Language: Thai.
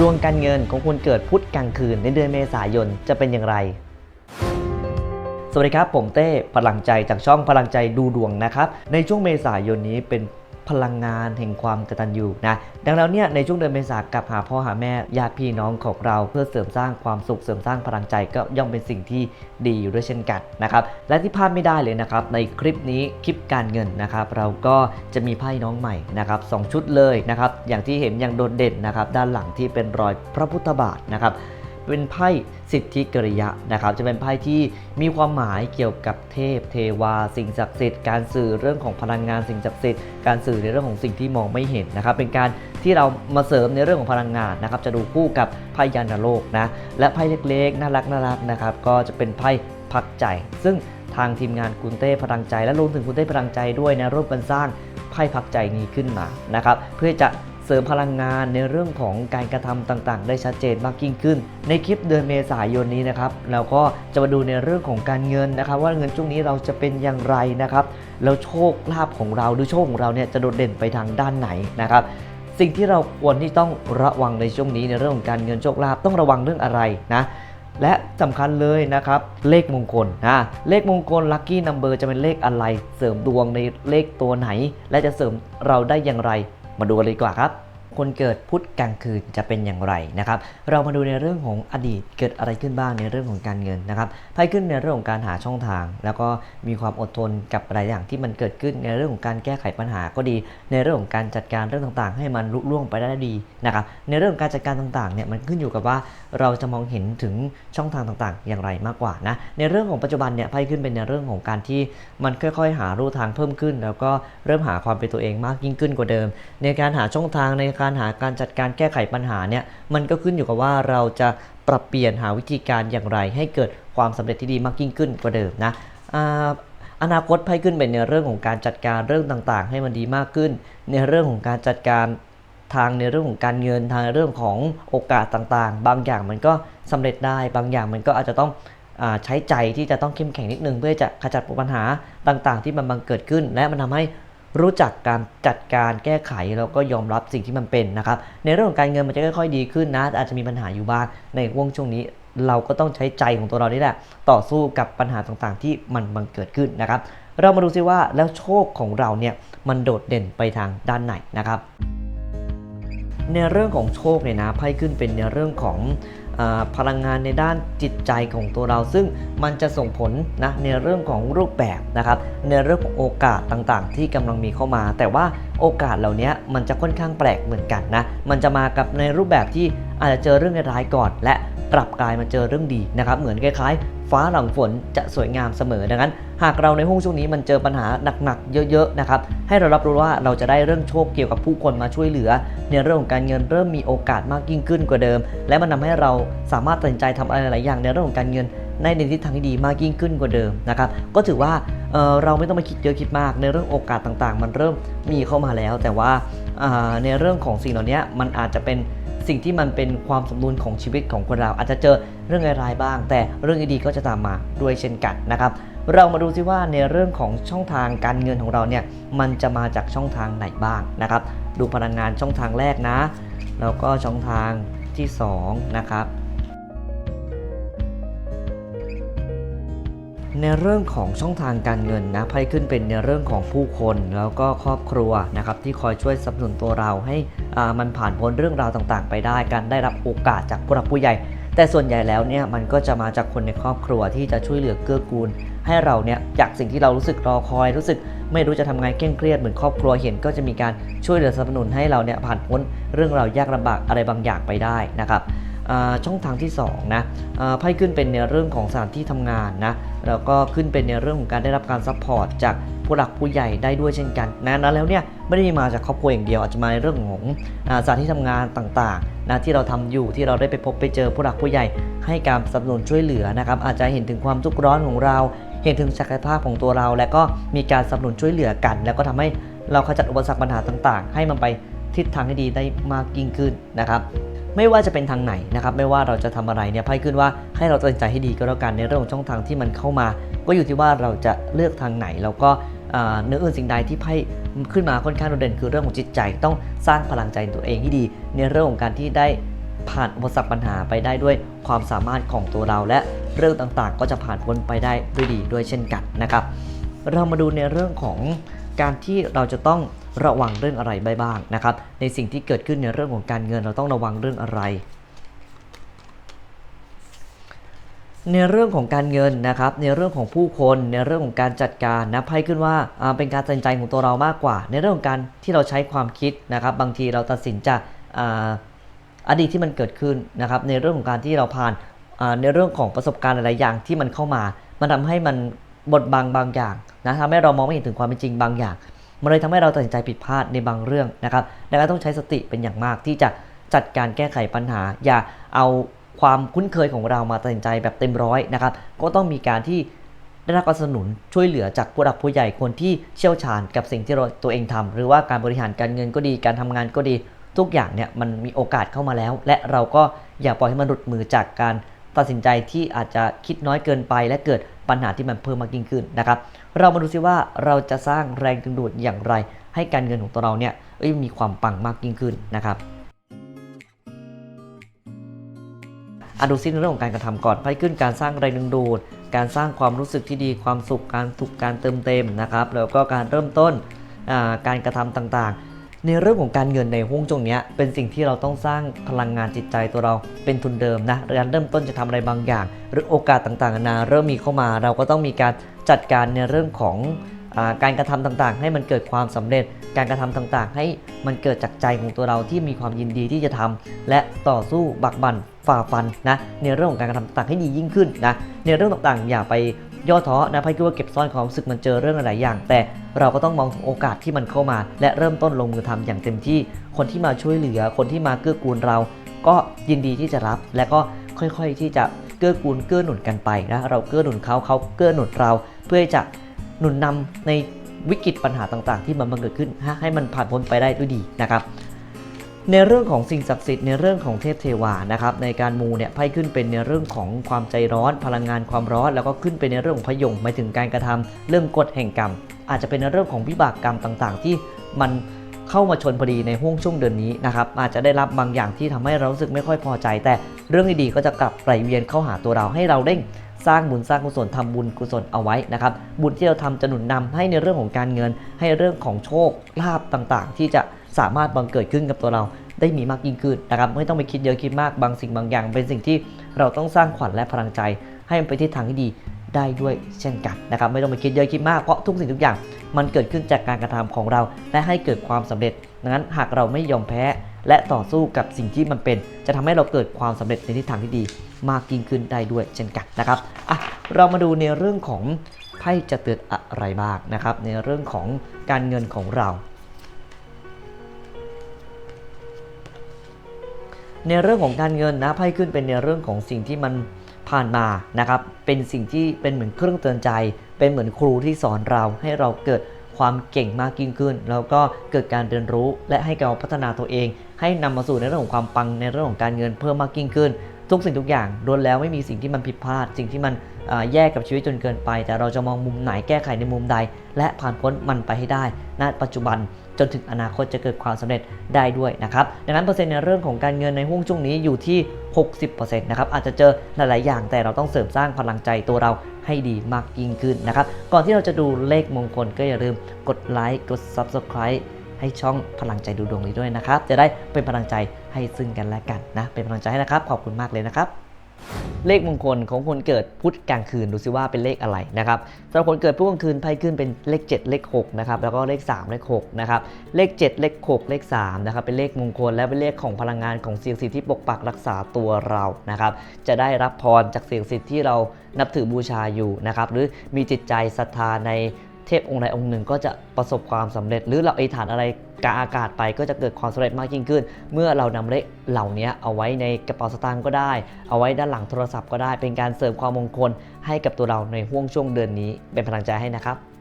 ดวงการเงินของคนเกิดพุธกลางคืนในเดือนเมษายนจะเป็นอย่างไร สวัสดีครับ ผมเต้พลังใจจากช่องพลังใจดูดวงนะครับ ในช่วงเมษายนนี้เป็น พลังงานแห่งความกตัญญูนะดังนั้นเนี่ยในช่วงเดือนเมษากับหาพ่อหาแม่ญาติพี่น้องของเราเพื่อเสริมสร้างความสุขเสริมสร้างพลังใจก็ย่อมเป็นสิ่งที่ดีอยู่ด้วยเช่นกันนะครับและที่พลาดไม่ได้เลยนะครับในคลิปนี้คลิปการเงินนะครับเราก็จะมีไพ่น้องใหม่นะครับสองชุดเลยนะครับอย่างที่เห็นอย่างโดดเด่นนะครับด้านหลังที่เป็นรอยพระพุทธบาทนะครับ เป็นไพ่สิทธิกริยะนะครับ จะเป็นไพ่ที่มีความหมายเกี่ยวกับเทพ เทวา สิ่งศักดิ์สิทธิ์การสื่อเรื่องของพลังงานสิ่งศักดิ์สิทธิ์การสื่อในเรื่องของสิ่งที่มองไม่เห็นนะครับ เป็นการที่เรามาเสริมในเรื่องของพลังงานนะครับ จะดูคู่กับไพ่ยานโลกนะ และไพ่เล็กๆ น่ารักน่ารักนะครับ ก็จะเป็นไพ่พักใจ ซึ่งทางทีมงานคุณเต้พลังใจ และรวมถึงคุณเต้พลังใจด้วยนะร่วมกันสร้างไพ่พักใจนี้ขึ้นมานะครับ เพื่อจะ ริมพลังงานในเรื่องของการกระทำต่างๆ ได้ชัดเจนมากยิ่งขึ้น ในคลิปเดือนเมษายนนี้นะครับเราก็จะมาดูในเรื่องของการเงินนะครับ ว่าเงินช่วงนี้เราจะเป็นอย่างไรนะครับแล้วโชคลาภของเราหรือโชคของเราเนี่ยจะโดดเด่นไปทางด้านไหนนะครับสิ่งที่เราควรที่ต้องระวังในช่วงนี้ในเรื่องของการเงินโชคลาภต้องระวังเรื่องอะไรนะและสำคัญเลยนะครับ เลขมงคลนะเลขมงคลลัคกี้นัมเบอร์จะเป็นเลขอะไร เสริมดวงในเลขตัวไหน และจะเสริมเราได้อย่างไร มาดูกันเลยดีกว่าครับ คนเกิดพุธกลางคืนจะเป็นอย่างไรนะครับ เรามาดูในเรื่องของอดีตเกิดอะไรขึ้นบ้างในเรื่องของการเงินนะครับไพ่ขึ้นในเรื่องของการหาช่องทาง แล้วก็มีความอดทนกับหลายอย่างที่มันเกิดขึ้นในเรื่องของการแก้ไขปัญหาก็ดี ในเรื่องของการจัดการเรื่องต่างๆ ให้มันลุล่วงไปได้ดีนะครับ ในเรื่องของการจัดการต่างๆเนี่ยมันขึ้นอยู่กับว่าเราจะมองเห็นถึงช่องทางต่างๆ อย่างไรมากกว่านะ ในเรื่องของปัจจุบันเนี่ยไพ่ขึ้นเป็นในเรื่องของการที่มันค่อยๆ หารูทางเพิ่มขึ้น แล้วก็เริ่มหาความเป็นตัวเองมากยิ่งขึ้นกว่าเดิม ในการหาช่องทางในการหาการจัดการแก้ไขปัญหาเนี่ยมันก็ขึ้นอยู่กับว่าเราจะปรับเปลี่ยนหาวิธีการอย่างไร ให้เกิดความสำเร็จที่ดีมากยิ่งขึ้นกว่าเดิมนะอนาคตไพ่ขึ้นเป็นในเรื่องของการจัดการเรื่องต่างๆ ให้มันดีมากขึ้น ในเรื่องของการจัดการทางในเรื่องของการเงินทางเรื่องของโอกาสต่างๆ บางอย่างมันก็สำเร็จได้ บางอย่างมันก็อาจจะต้องอใช้ใจที่จะต้องเข้มแข็งนิดนึง เพื่อจะขจัดปัญหาต่างๆ ที่มันบังเกิดขึ้น และมันทำให้ รู้จักการจัดการแก้ไขแล้วก็ยอมรับสิ่งที่มันเป็นนะครับ ในเรื่องของการเงินมันจะค่อยๆดีขึ้นนะ อาจจะมีปัญหาอยู่บ้างในวงช่วงนี้เราก็ต้องใช้ใจของตัวเรานี่แหละ ต่อสู้กับปัญหาต่างๆ ที่มันบังเกิดขึ้นนะครับ เรามาดูซิว่าแล้วโชคของเราเนี่ยมันโดดเด่นไปทางด้านไหนนะครับ ในเรื่องของโชคเนี่ยนะไพ่ขึ้นเป็นในเรื่องของอพลังงานในด้านจิตใจของตัวเรา ซึ่งมันจะส่งผลนะในเรื่องของรูปแบบนะครับในเรื่องของโอกาสต่างๆ ที่กำลังมีเข้ามา แต่ว่าโอกาสเหล่านี้มันจะค่อนข้างแปลกเหมือนกันนะมันจะมากับในรูปแบบที่อาจจะเจอเรื่องร้ายก่อน และกลับกลายมาเจอเรื่องดีนะครับเหมือนคล้ายๆ ฟ้าหลังฝนจะสวยงามเสมอดังนั้น หากเราในห้องช่วงนี้มันเจอปัญหาหนักๆ เยอะๆนะครับให้เรารับรู้ว่าเราจะได้เรื่องโชคเกี่ยวกับผู้คนมาช่วยเหลือ ในเรื่องของการเงินเริ่มมีโอกาสมากยิ่งขึ้นกว่าเดิม และมันทาให้เราสามารถตัดสินใจทำอะไรหลายอย่างในเรื่องของการเงินในในทิศทางที่ดีมากยิ่งขึ้นกว่าเดิมนะครับก็ถือว่าเเราไม่ต้องไปคิดเยอะคิดมาก ในเรื่องโอกาสต่างๆ มันเริ่มมีเข้ามาแล้ว แต่ว่าในเรื่องของสิ่งเหล่านี้มันอาจจะเป็นสิ่งที่มันเป็นความสมดุลของชีวิตของคนเราอาจจะเจอเรื่องร้ายบ้าง แต่เรื่องดีๆก็จะตามมาด้วยเช่นกันนะครับ เรามาดูซิว่าในเรื่องของช่องทางการเงินของเราเนี่ยมันจะมาจากช่องทางไหนบ้างนะครับ ดูพลังงานช่องทางแรกนะ แล้วก็ช่องทางที่สองนะครับ ในเรื่องของช่องทางการเงินนะไพ่ขึ้นเป็นในเรื่องของผู้คนแล้วก็ครอบครัวนะครับที่คอยช่วยสนับสนุนตัวเราให้อ่ามันผ่านพ้นเรื่องราวต่างๆ ไปได้ การได้รับโอกาสจากผู้หลักผู้ใหญ่ แต่ส่วนใหญ่แล้วเนี่ยมันก็จะมาจากคนในครอบครัวที่จะช่วยเหลือเกื้อกูล ให้เราเนี่ยจากสิ่งที่เรารู้สึกรอคอย รู้สึกไม่รู้จะทำไงเคร่งเครียดเหมือนครอบครัวเห็นก็จะมีการช่วยเหลือสนับสนุนให้เราเนี่ยผ่านพ้นเรื่องราวยากลำบากอะไรบางอย่างไปได้นะครับ ช่องทางที่2นะไพ่ขึ้นเป็นในเรื่องของสถานที่ทำงานนะแล้วก็ขึ้นเป็นในเรื่องของการได้รับการซัพพอร์ตจากผู้หลักผู้ใหญ่ได้ด้วยเช่นกันนะนั้นแล้วเนี่ยไม่ได้มาจากครอบครัวอย่างเดียวอาจจะมาในเรื่องของสถานที่ทำงานต่างๆนะที่เราทำอยู่ที่เราได้ไปพบไปเจอผู้หลักผู้ใหญ่ ให้การสนับสนุนช่วยเหลือนะครับอาจจะเห็นถึงความทุกข์ร้อนของเรา เห็นถึงศักยภาพของตัวเรา และก็มีการสนับสนุนช่วยเหลือกัน แล้วก็ทำให้เราขจัดอุปสรรคปัญหาต่างๆ ให้มันไปทิศทางที่ดีได้มากยิ่งขึ้นนะครับ ไม่ว่าจะเป็นทางไหนนะครับไม่ว่าเราจะทำอะไรเนี่ยไพ่ขึ้นว่าให้เราตัดสินใจให้ดีก็แล้วกันในเรื่องของช่องทางที่มันเข้ามา ก็อยู่ที่ว่าเราจะเลือกทางไหนแล้วก็เนื้ออื่นสิ่งใดที่ไพ่ขึ้นมาค่อนข้างโดดเด่นคือเรื่องของจิตใจ ต้องสร้างพลังใจตัวเองให้ดี ในเรื่องของการที่ได้ผ่านอุปสรรคปัญหาไปได้ด้วยความสามารถของตัวเรา และเรื่องต่างๆ ก็จะผ่านพ้นไปได้ด้วยดีด้วยเช่นกันนะครับ เรามาดูในเรื่องของ การที่เราจะต้องระวังเรื่องอะไรบ้างนะครับ ในสิ่งที่เกิดขึ้นในเรื่องของการเงินเราต้องระวังเรื่องอะไร ในเรื่องของการเงินนะครับ ในเรื่องของผู้คนในเรื่องของการจัดการนะไพ่ขึ้นว่าเป็นการตัดสินใจของตัวเรามากกว่า ในเรื่องของการที่เราใช้ความคิดนะครับ บางทีเราตัดสินจากอดีตที่มันเกิดขึ้นนะครับ ในเรื่องของการที่เราผ่านในเรื่องของประสบการณ์หลายๆอย่างที่มันเข้ามา มันทำให้มันบดบังบางอย่าง นะทำให้เรามองไม่เห็นถึงความเป็นจริงบางอย่าง มันเลยทำให้เราตัดสินใจผิดพลาดในบางเรื่องนะครับดังนั้นต้องใช้สติเป็นอย่างมากที่จะจัดการแก้ไขปัญหา อย่าเอาความคุ้นเคยของเรามาตัดสินใจแบบเต็มร้อยนะครับ ก็ต้องมีการที่ได้รับการสนับสนุนช่วยเหลือจากผู้หลักผู้ใหญ่คนที่เชี่ยวชาญกับสิ่งที่เราตัวเองทำหรือว่าการบริหารการเงินก็ดีการทำงานก็ดีทุกอย่างเนี่ยมันมีโอกาสเข้ามาแล้ว และเราก็อย่าปล่อยให้มันหลุดมือจากการตัดสินใจที่อาจจะคิดน้อยเกินไป และเกิดปัญหาที่มันเพิ่มมากยิ่งขึ้นนะครับ เรามาดูซิว่าเราจะสร้างแรงดึงดูดอย่างไร ให้การเงินของตัวเราเนี่ยมีความปังมากยิ่งขึ้นนะครับอดูซิในเรื่องของการกระทำก่อนไพ่ขึ้นการสร้างแรงดึงดูด การสร้างความรู้สึกที่ดีความสุขการถูกการเติมเต็มนะครับ แล้วก็การเริ่มต้นการกระทำต่างๆ ในเรื่องของการเงินในห่วงจงนี้เป็นสิ่งที่เราต้องสร้างพลังงานจิตใจตัวเราเป็นทุนเดิมนะการเริ่มต้นจะทำอะไรบางอย่าง หรือโอกาสต่างๆนานาเริ่มมีเข้ามา เราก็ต้องมีการ จัดการในเรื่องของอการกระทำต่างๆ ให้มันเกิดความสำเร็จ การกระทำต่างๆ ให้มันเกิดจากใจของตัวเราที่มีความยินดีที่จะทำและต่อสู้บักบั่นฝ่าฟันนะในเรื่องของการกระทำต่างๆให้ดียิ่งขึ้นนะในเรื่องต่างๆ อย่าไปย่อท้อนะไพ่คิดว่าเก็บซ่อนความรู้สึกมันเจอเรื่องหลายอย่าง แต่เราก็ต้องมองถึงโอกาสที่มันเข้ามา และเริ่มต้นลงมือทำอย่างเต็มที่ คนที่มาช่วยเหลือ คนที่มาเกื้อกูลเรา ก็ยินดีที่จะรับ และก็ค่อยๆที่จะ เกื้อกูลเกื้อหนุนกันไปนะเราเกื้อหนุนเขาเขาเกื้อหนุนเรา เพื่อจะหนุนนำในวิกฤตปัญหาต่างๆ ที่มันบังเกิดขึ้นให้มันผ่านพ้นไปได้ด้วยดีนะครับในเรื่องของสิ่งศักดิ์สิทธิ์ในเรื่องของเทพเทวานะครับในการมูเนี่ยไพ่ขึ้นเป็นในเรื่องของความใจร้อนพลังงานความร้อน แล้วก็ขึ้นเป็นในเรื่องของพยงหมายถึงการกระทำเรื่องกฎแห่งกรรม อาจจะเป็นในเรื่องของวิบากกรรมต่างๆ ที่มัน เข้ามาชนพอดีในห่วงช่วงเดือนนี้นะครับอาจจะได้รับบางอย่างที่ทำให้เรารู้สึกไม่ค่อยพอใจ แต่เรื่องดีๆก็จะกลับไหลเวียนเข้าหาตัวเราให้เราเร่งสร้างบุญสร้างกุศลทำบุญกุศลเอาไว้นะครับบุญที่เราทำจะหนุนนำให้ในเรื่องของการเงิน ให้เรื่องของโชคลาภต่างๆ ที่จะสามารถบังเกิดขึ้นกับตัวเราได้มีมากยิ่งขึ้นนะครับไม่ต้องไปคิดเยอะคิดมากบางสิ่งบางอย่าง เป็นสิ่งที่เราต้องสร้างขวัญและพลังใจ ให้มันไปทิศทางที่ดี ได้ด้วยเช่นกันนะครับไม่ต้องไปคิดเยอะคิดมากเพราะทุกสิ่งทุกอย่างมันเกิดขึ้นจากการกระทำของเรา และให้เกิดความสำเร็จดังนั้นหากเราไม่ยอมแพ้ และต่อสู้กับสิ่งที่มันเป็น จะทำให้เราเกิดความสำเร็จในทิศทางที่ดีมากยิ่งขึ้นได้ด้วยเช่นกันนะครับอะเรามาดูในเรื่องของไพ่จะเตือนอะไรบ้างนะครับ ในเรื่องของการเงินของเรา ในเรื่องของการเงินนะไพ่ขึ้นเป็นในเรื่องของสิ่งที่มัน ผ่านมานะครับเป็นสิ่งที่เป็นเหมือนเครื่องเตือนใจ เป็นเหมือนครูที่สอนเราให้เราเกิดความเก่งมากยิ่งขึ้น แล้วก็เกิดการเรียนรู้และให้เราพัฒนาตัวเอง ให้นำมาสู่ในเรื่องของความปังในเรื่องของการเงินเพิ่มมากยิ่งขึ้น ทุกสิ่งทุกอย่างล้วนแล้วไม่มีสิ่งที่มันผิดพลาด สิ่งที่มันแย่กับชีวิตจนเกินไป แต่เราจะมองมุมไหนแก้ไขในมุมใด และผ่านพ้นมันไปให้ได้ณปัจจุบันจนถึงอนาคตจะเกิดความสำเร็จได้ด้วยนะครับดังนั้นเปอร์เซ็นต์ในเรื่องของการเงินในห่วงช่วงนี้อยู่ที่ 60%นะครับอาจจะเจอหลาย ๆ อย่างแต่เราต้องเสริมสร้างพลังใจตัวเราให้ดีมากยิ่งขึ้นนะครับ ก่อนที่เราจะดูเลขมงคลก็อย่าลืมกดไลค์กด Subscribe ให้ช่องพลังใจดูดวงนี้ด้วยนะครับ จะได้เป็นพลังใจให้ซึ่งกันและกันนะ เป็นพลังใจให้นะครับ ขอบคุณมากเลยนะครับ เลขมงคลของคนเกิดพุธกลางคืนดูซิว่าเป็นเลขอะไรนะครับสำหรับคนเกิดพุธกลางคืนไพ่ขึ้นเป็นเลข 7 เลข6นะครับแล้วก็เลข 3 เลข6นะครับเลข 7 เลข 6 เลข3นะครับเป็นเลขมงคลและเป็นเลขของพลังงานของเสียงศักดิ์สิทธิ์ที่ปกปักรักษาตัวเรานะครับจะได้รับพรจากเสียงศักดิ์สิทธิ์ที่เรานับถือบูชาอยู่นะครับหรือมีจิตใจศรัทธาใน เทพองค์ใดองค์หนึ่งก็จะประสบความสำเร็จ หรือเราอฐานอะไรกาอากาศไปก็จะเกิดความสำเร็จมากยิ่งขึ้น เมื่อเรานำเลขเหล่านี้เอาไว้ในกระเป๋าสตางค์ก็ได้ เอาไว้ด้านหลังโทรศัพท์ก็ได้ เป็นการเสริมความมงคลให้กับตัวเราในห่วงช่วงเดือนนี้ เป็นพลังใจให้นะครับ